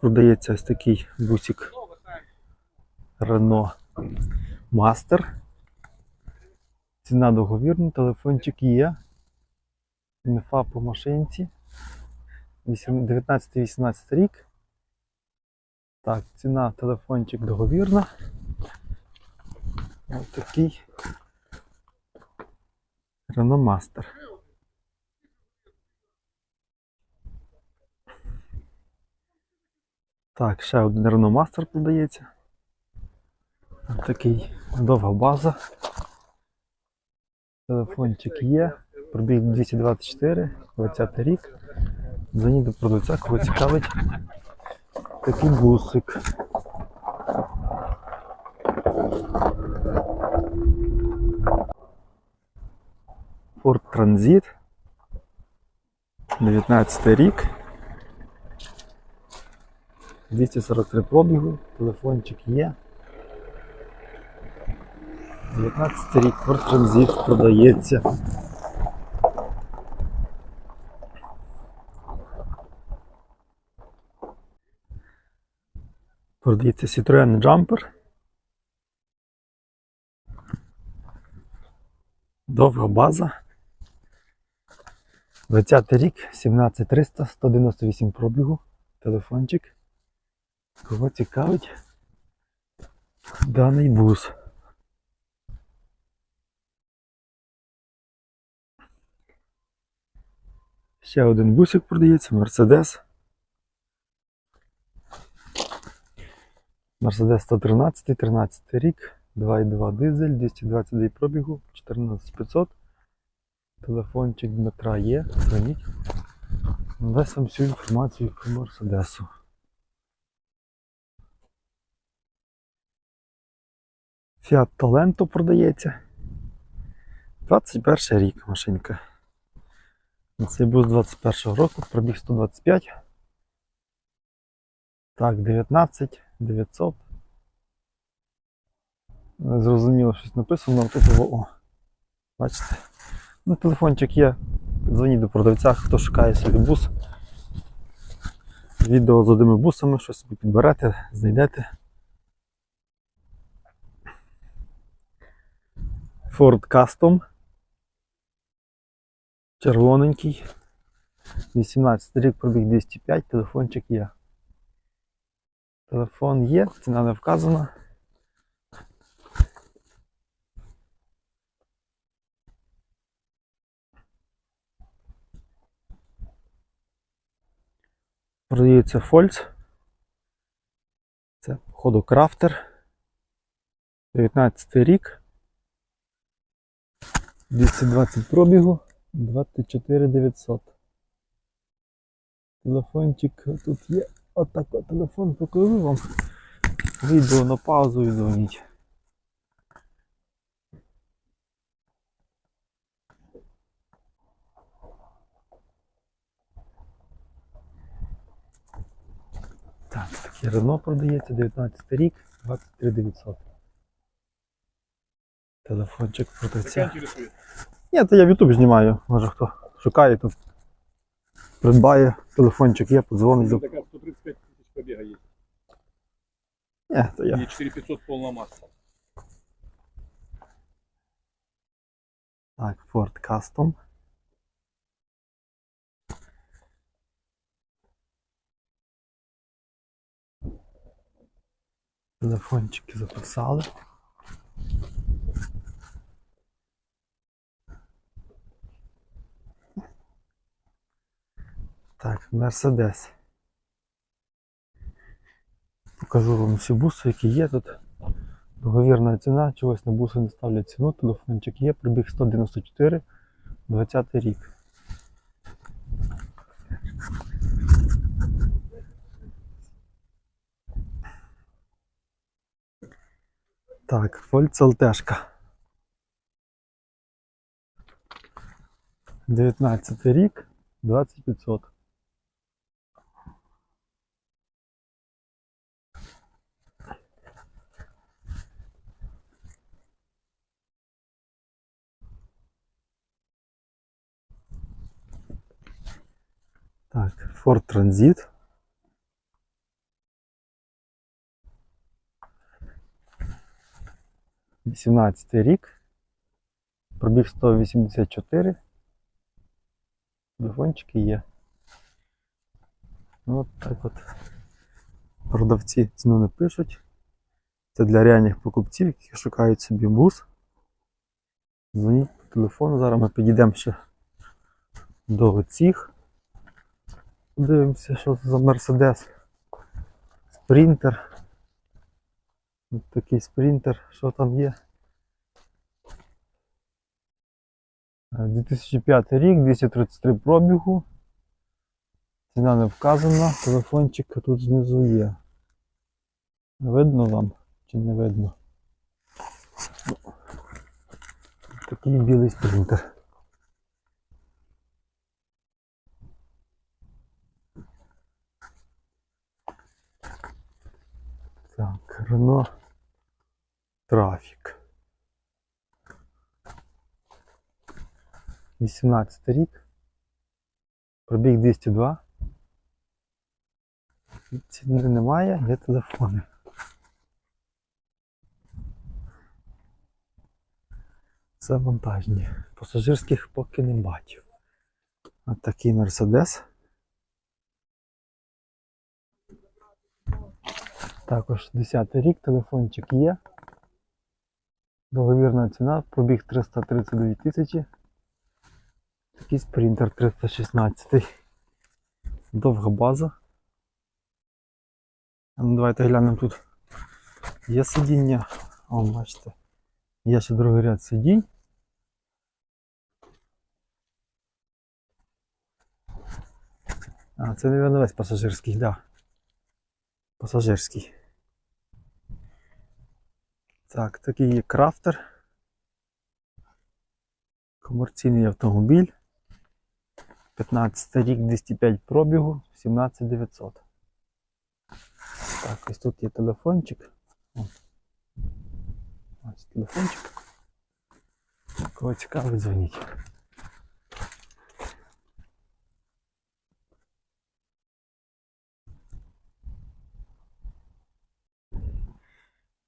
Продається ось такий бусик Renault Master. Ціна договірна, телефончик є. Інфа по машинці. 19-18 рік. Так, ціна телефончик договірна. Ось такий Renault Master. Так, ще один Renault Master продається. Ось такий довга база. Телефончик є. Пробіг 224, 20 рік. Дзвоніть до продавця, кого цікавить такий бусик. Ford Transit. 19 рік. 243 пробігу, телефончик є. 19 рік Ford продається. Продається Citroen Jumper. Довга база. 20 рік, 17300, 198 пробігу. Телефончик. Кого цікавить даний бус. Ще один бусик продається, Mercedes. Mercedes 113, 13 рік, 2,2 дизель, 229 пробігу, 14500. Телефончик Дмитра є, дзвоніть. Дасть вам всю інформацію про Мерседесу. Fiat Talento продається. 21 рік машинка. Цей бус 21 року, пробіг 125. Так, 19 900. Не зрозуміло, щось написано, тут о. Бачите? Ну, телефончик є. Дзвоніть до продавця, хто шукає собі бус. Відео з одними бусами, щось собі підберете, знайдете. Ford Custom. Червоненький. 18 рік пробіг 205, телефончик є. Телефон є, ціна не вказана. Продається Фольц. Це, походу, крафтер. 19 рік. 220 пробігу, 24 900. Телефончик тут є. Отак от телефон покажу вам. Відео на паузу і дзвоніть. Так, таке Рено продається, 19 рік, 23 900. Телефончик продавця. Ні, то я в YouTube знімаю. Може хто шукає тут. Придбає, телефончик є, подзвонить до. Такая 135 тысяч побега есть. Ні, то я. И 4500 полная масса. Так, Ford Custom. Телефончики записали. Так, Mercedes. Покажу вам всі буси, які є тут. Договірна ціна, чогось на буси не ставлять ціну, телефончик є, пробіг 194, 20 рік. Так, Фольц ЛТшка. 19 рік, 2500. Так, Ford Transit. Вісімнадцятий рік. Пробіг 184. Телефончики є. Ну, от так от. Продавці ціну не пишуть. Це для реальних покупців, які шукають собі бус. Дзвоніть по телефону. Зараз ми підійдемо ще до цих. Подивимося, що це за Мерседес. Спринтер. Ось такий спринтер, що там є. Е, 2005 рік, 233 пробігу. Ціна не вказана, телефончик тут знизу є. Видно вам чи не видно? Такий білий спринтер. Рено Трафік. 18 рік. Пробіг 202. Ціни немає, є телефони. Це вантажні. Пасажирських поки не бачив. От такий Мерседес. Також 10 рік, телефончик є. Договірна ціна, пробіг 339 тисячі. Такий спринтер 316. Довга база. Ну, давайте глянемо тут. Є сидіння. О, бачите. Є ще другий ряд сидінь. А, це, мабуть, весь пасажирський, так. Да. Пасажирський. Так, такий є крафтер. Комерційний автомобіль. 15 рік, 205 пробігу, 17900. Так, ось тут є телефончик. Ось телефончик. Кого цікавить, дзвоніть.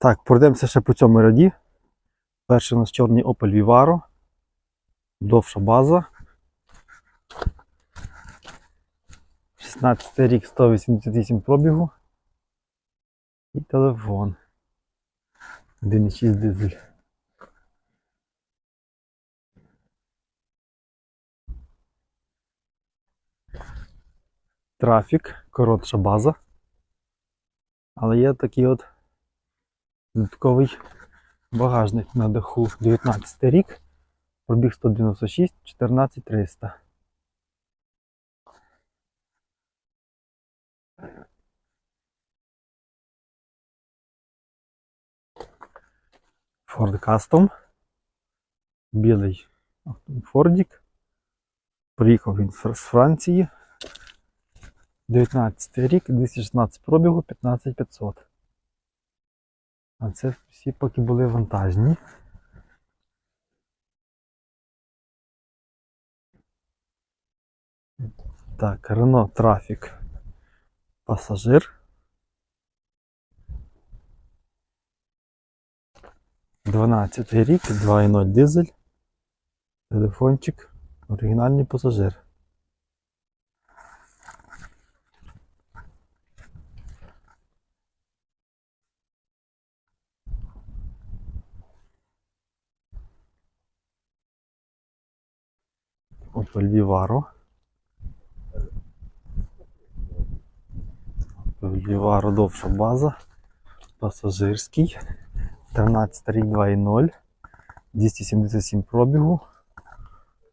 Так, пройдемося ще по цьому ряді. Перший у нас чорний Opel Vivaro. Довша база. 16 рік 188 пробігу. І телефон. 1,6 дизель. Трафік, коротша база. Але є такий от додатковий багажник на даху 19 рік. Пробіг 196, 14 300. Ford Custom. Білий Фордік. Приїхав він з Франції. 19 рік, 216 пробігу, 15500. А це всі поки були вантажні. Так, Renault Traffic пасажир. 12 рік, 2.0 дизель. Телефончик, оригінальний пасажир. Opel Vivaro. Opel довша база. Пасажирський. 13 рік 2.0. 277 пробігу.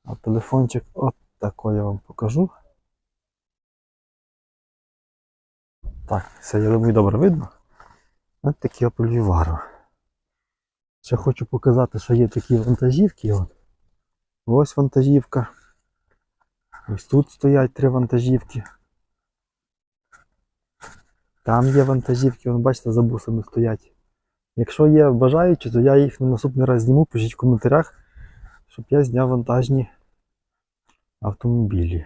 А телефончик от такой я вам покажу. Так, все, я думаю, добре видно. Ось такі Opel. Ще хочу показати, що є такі вантажівки. Ось вантажівка. Ось тут стоять три вантажівки. Там є вантажівки, вон, бачите, за бусами стоять. Якщо є бажаючі, то я їх на наступний раз зніму, пишіть в коментарях, щоб я зняв вантажні автомобілі.